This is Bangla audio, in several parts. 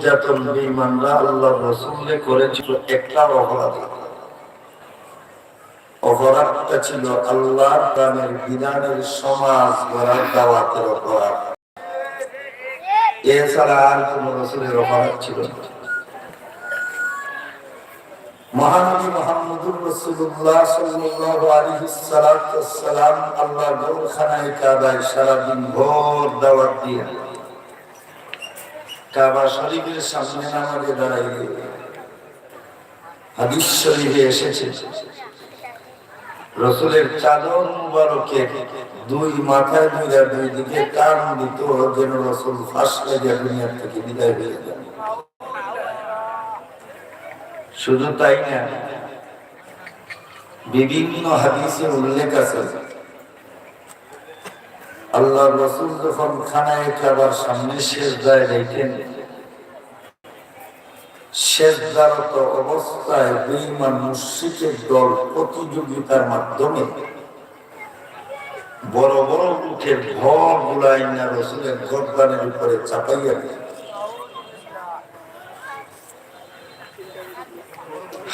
নির্যাতন বেঈমানরা আল্লাহ করেছিল একটা অপরাধ। অপরাধটা ছিল আল্লাহ প্রাণের বিধানের সমাজ গড়ার দাওয়াতের অপরাধ। এছাড়া আর কোন রসুলের অপরাধ ছিল মহানবী মোহাম্মদুর সারাদিন ভোর দাওয়াত দিয়ে কাবা শরীফের সামনে নামাজে দাঁড়াইলে হাদিস শরীফে এসেছে, রসুলের চাদর মুবারকে দুই মাথায় দুইরা দুই দিকে টান দিত, যেন রসুল ফাঁস লেগে দুনিয়ার থেকে বিদায় হয়ে যান শুধু তাই না, বিভিন্ন হাদিসে উল্লেখ আছে আল্লাহ রসুল যখন খানায় খাবার সামনে শেষ দায় রেখেন শেষদারত অবস্থায় বেঈমান মুশরিকের দল প্রতিযোগিতার মাধ্যমে বড় বড় উঠে ভর গুলাই না রসুলের গরদানের উপরে চাপাইয়া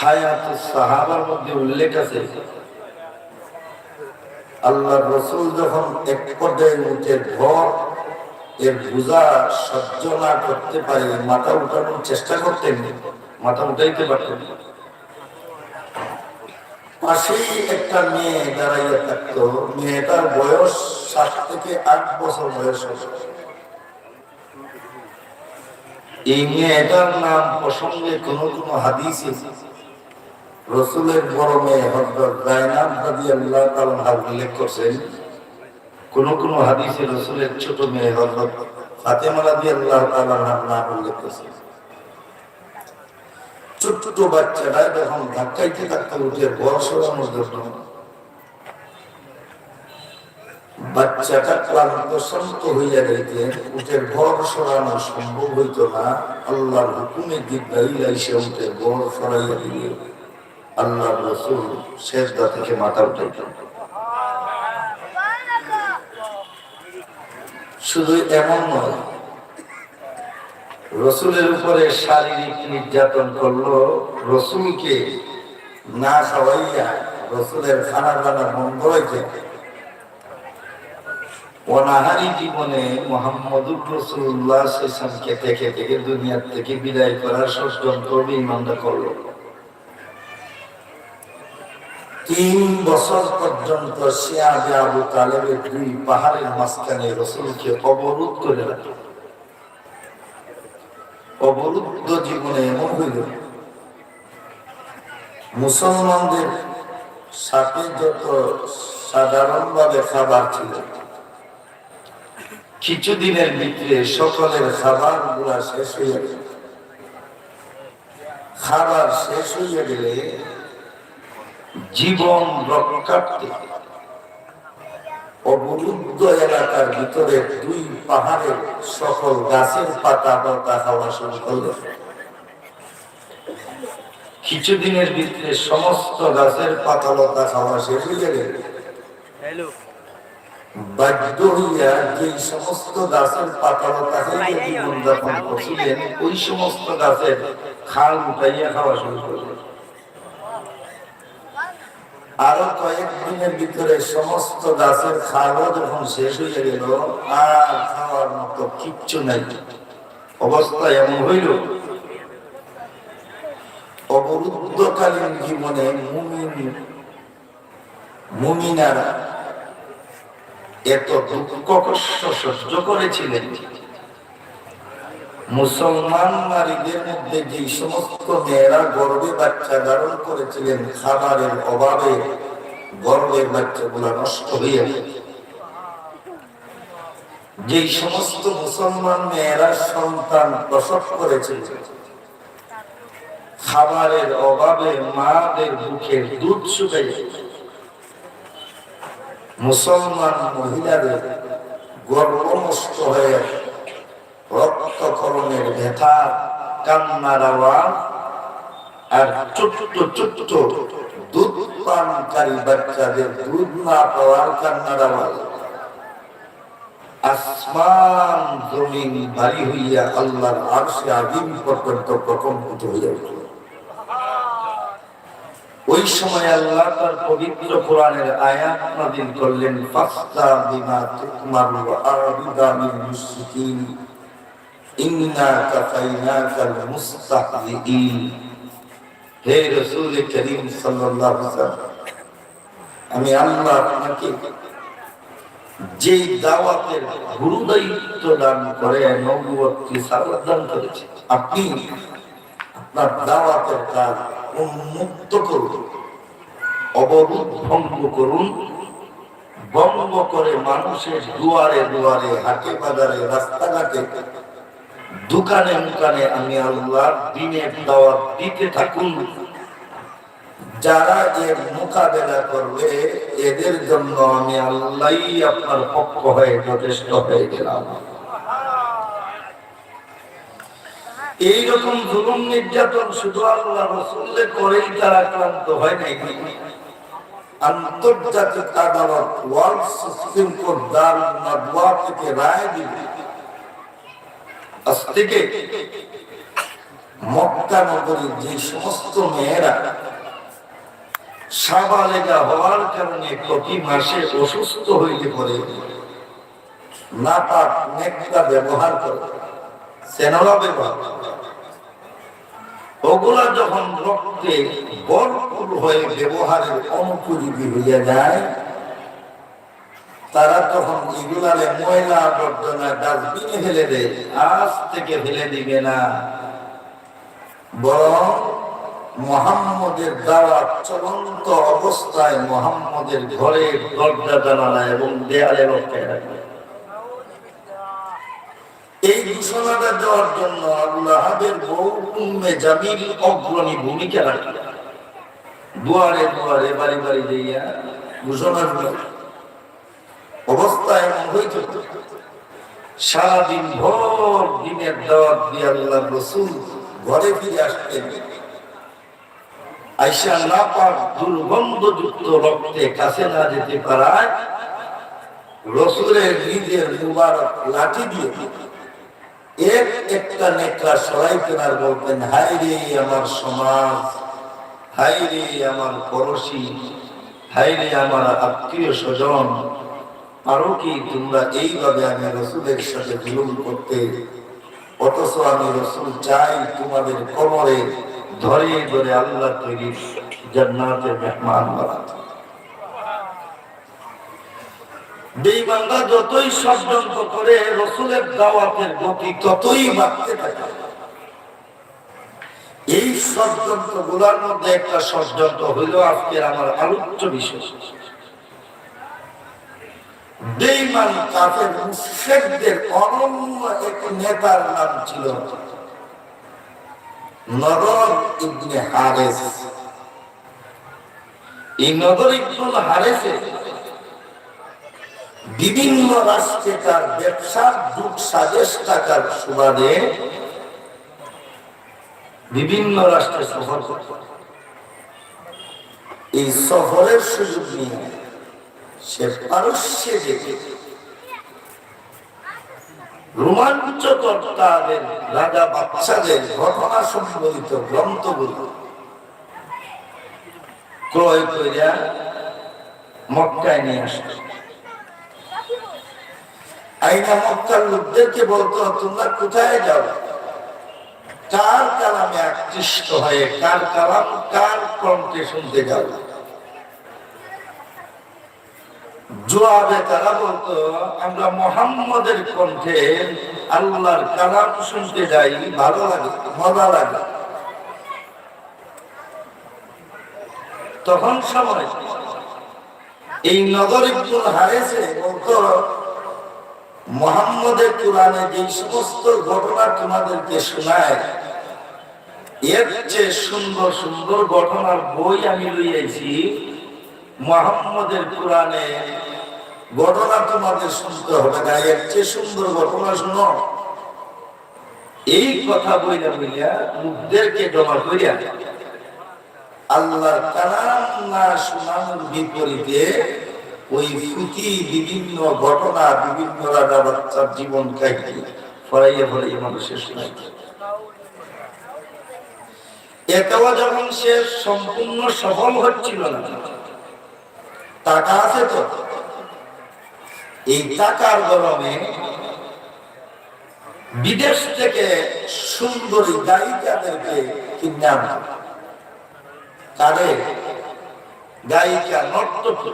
হায়াত সাহাবার মধ্যে উল্লেখ আছে আল্লাহ রসুল যখন এক পর্যায়ে উঠে ভর এর বোঝা সহ্য না করতে পারে মাথা উঠানোর চেষ্টা করতেন। মাথা উঠাইতে পারতেন পাশেই একটা মেয়ে দাঁড়াইয়া থাকতো। মেয়েটার বয়স সাত থেকে আট বছর বয়স এই মেয়েটার নাম প্রসঙ্গে কোন কোন হাদিস রসুলের বড় মেয়ে হজরত জায়নাব রাদিয়াল্লাহু তাআলা উল্লেখ করছেন, কোন কোন হাদিসে রসুলের ছোট মেয়ে হজরত ফাতেমা রাদিয়াল্লাহু তাআলা নাম উল্লেখ করছেন। ছোট্ট ছোট বাচ্চারা যখন ধাক্কাইতে থাকতে উঠে বড় সরানোর জন্য বাচ্চাটা ক্লান্ত, শান্ত হইয়া যাইতে উঠে ঘর সরানো সম্ভব হইত না। আল্লাহর হুকুমে জিব্রাইল আইসে উঠে ঘর সরাইয়া দিলে। আল্লাহ রসুল শেষদা থেকে মাথা উঠাইত শুধু এমন নয়, রসুলের উপরে শারীরিক নির্যাতন করল, রসুলকে না খাওয়াইয়া রসুলের খানা দানা বন্ধ হয়েছে অনাহারি জীবনে মোহাম্মদুর রসুল্লাহ সেসামকে থেকে দুনিয়ার থেকে বিদায় করার ষড়যন্ত্র বিমানটা করল। তিন বছর পর্যন্ত শিয়াবে আবু তালেবের দুই পাহাড়ের মাঝখানে রসুলকে অবরোধ করে রাখে। অবরুদ্ধ জীবনে এমন হইল, মুসলমানদের সাথে যত সাধারণভাবে খাবার ছিল, কিছুদিনের ভিতরে সকলের খাবারগুলা শেষ হয়ে গেল। খাবার শেষ হইয়া গেলে জীবন রক্ষার্থে। অবরুদ্ধ এলাকার ভিতরে দুই পাহাড়ের সকল গাছের পাতা পাতা খাওয়া শুরু করল কিছুদিনের ভিতরে সমস্ত গাছের পাতা লতা খাওয়া শেষ হয়ে গেল। বাধ্য হইয়া যে সমস্ত গাছের পাতা লতা খাইয়া জীবন করছিলেন ওই সমস্ত গাছের খাল উঠাইয়া খাওয়া শুরু করলেন। আরও কয়েক দিনের ভিতরে সমস্ত গাছের খাওয়া যখন শেষ হয়ে গেল, আর খাওয়ার মতো কিচ্ছু নাই। অবস্থা এমন হইল, অবরুদ্ধকালীন জীবনে মুমিন, মুমিনারা এত দুঃখ কষ্ট সহ্য করেছিলেন। মুসলমান নারীদের মধ্যে যে সমস্ত মেয়েরা গর্বে বাচ্চা ধারণ করেছিলেন, খাবারের অভাবে গর্বের বাচ্চাগুলো নষ্ট হয়ে যে সমস্ত মুসলমান মেয়েরা সন্তান প্রসব করেছিল, খাবারের অভাবে মাদের বুকের দুধ শুকাই মুসলমান মহিলাদের গর্ব নষ্ট হয়ে রক্তকরণের ব্যথা, কান্নার আওয়াজ, আর ছোট্ট ছোট্ট দুধ পানকারী বাচ্চাদের দুধ না পাওয়ার কান্নার আওয়াজ। আসমান জমিন ওই সময় আল্লাহ তার পবিত্র কোরআনের আয়াত নাযিল করলেন ফাস্তা বিমা তুকমারু আরবিদা মিন আমি আল্লাহ আপনাকে যে দাওয়াতের গুরু দায়িত্ব দান করে নবুয়তকে সালাত করেছে, আপনি আপনার দাওয়াতের কাজ উন্মুক্ত করুন, অবরোধ ভঙ্গ করুন, ভঙ্গ করে মানুষের দুয়ারে দুয়ারে, হাটে বাজারে, রাস্তাঘাটে দোকানে মুকানে আমি আল্লাহর দিনের দাওয়াত দিতে থাকুন। যারা এর মোকাবেলা করবে, এদের জন্য আমি আল্লাহ আপনার পক্ষ হয়ে যথেষ্ট হয়ে গেলাম। এইরকম জুলুম নির্যাতন শুধু আল্লাহ রসুল্লে করেই তারা আক্রান্ত হয় নাই। আন্তর্জাতিক আদালত ওয়ার্ল্ড সুপ্রিম কোর্ট দার থেকে রায় দিবে। আজ থেকে মক্কা নগরীর যে সমস্ত মেয়েরা সাবালেগা হওয়ার কারণে প্রতি মাসে অসুস্থ নেকটা ব্যবহার করে সেনলা ব্যবহার ওগুলা যখন রক্তে ভরপুর হয়ে ব্যবহারের অনুপযোগী হইয়া যায় তারা তখন এগুলারে ময়লা আবর্জনা ডাস্টবিনে ফেলে দেয়, আজ থেকে ফেলে দিবে না। বরং মোহাম্মদের দ্বারা চলন্ত অবস্থায় মোহাম্মদের ঘরে দরজা, জানালা এবং দেয়ালে রক্ষায় রাখবে। এই ঘোষণাটা দেওয়ার জন্য আল্লাহের বউ উম্মে জামিল অগ্রণী ভূমিকা রাখবে দুয়ারে দুয়ারে বাড়ি বাড়ি দিয়া ঘোষণা অবস্থা এমন হইতে সারাদিন ভোর দিনের ঘরে ফিরে আসতেন। আইসা না পাক কাছে না যেতে পারায় রসুলের নিজের মুবারক লাঠি দিয়ে এক একটা নেকড়া সরাই কেনার বলতেন হাই রে আমার সমাজ হাই রে আমার পড়োশি হাই রে আমার আত্মীয় স্বজন আরও কি তোমরা এইভাবে আমি রসুলের সাথে জুলুম করতে? অথচ আমি রসুল চাই তোমাদের কোমরে ধরে ধরে আল্লাহ তৈরি জান্নাতের মেহমান বানাতে। যতই ষড়যন্ত্র করে, রসুলের দাওয়াতের গতি ততই বাড়তে থাকে। এই ষড়যন্ত্রগুলার মধ্যে একটা ষড়যন্ত্র হইল আজকের আমার আলোচ্য বিষয়। বেঈমান কাফের অনন্য এক নেতার নাম ছিল ইবনে হারেস। এই ইবনুল হারেসে বিভিন্ন রাষ্ট্রে তার ব্যবসার দুঃখ সাজেশ টাকার সুবাদে বিভিন্ন রাষ্ট্রে সফর করত। এই সফরের সুযোগ নিয়ে সে পারস্যে যেতে। রোমাঞ্চকর রাজা বাচ্চাদের ঘটনা সম্বলিত গ্রন্থগুলো। ক্রয় করিয়া মক্কায় নিয়ে আসত আইনা মক্কার লোকদেরকে বলতো, তোমরা কোথায় যাও? কার কালামে আকৃষ্ট হয়ে, কার কালাম, কার কণ্ঠে শুনতে যাও? জোয়াবে তারা বলতো, আমরা মোহাম্মদের কণ্ঠে আল্লাহর কালাম শুনতে যাই, ভালো লাগে, মজা লাগে। তখন সময়। এই নগর হারেসে বলতো, মোহাম্মদের কোরআনে যে সমস্ত ঘটনা তোমাদেরকে শোনায়, এর চেয়ে সুন্দর সুন্দর ঘটনার বই আমি লইয়াছি মোহাম্মদের কোরআনে ঘটনা তোমাদের শুনতে হবে না, এর চেয়ে সুন্দর ঘটনা শুনো। এই কথা বইলা বইলা লোকদেরকে জমা করিয়া কালাম না শোনানোর বিপরীতে ওই বিভিন্ন ঘটনা, বিভিন্ন রাজা বাচ্চার জীবন কাহিনী ফরাইয়ে ফরাইয়ে মানুষের শোনাই এটাও যখন সে সম্পূর্ণ সফল হচ্ছিল না। টাকা আছে তো? এই টাকার গরমে বিদেশ থেকে সুন্দরী গায়িকাদেরকে কিনে তাদের গায়িকা নর্তকী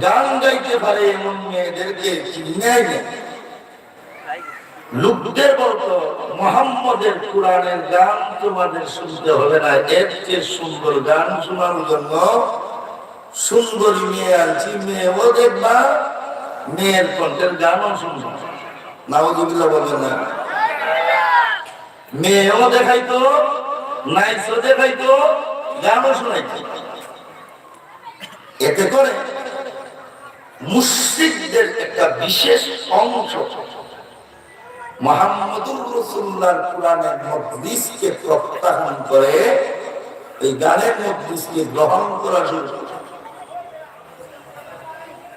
গান গাইতে পারে এমন মেয়েদেরকে কিনে লোকদের বলতো মোহাম্মদের কোরআনের গান তোমাদের শুনতে হবে না, এর চেয়ে সুন্দর গান শোনার জন্য সুন্দরী মেয়ে আনছি মেয়েও দেখবা মেয়ের কণ্ঠের গানও শুনবা। বলবেন না। দেখাইতো, নাইসও দেখাইতো, গানও এতে করে মুসলিমদের একটা বিশেষ অংশ মোহাম্মদুর রসুল্লাহর কোরআনের মজলিসকে প্রত্যাখ্যান করে, এই গানের মজলিসকে গ্রহণ করা শুরু।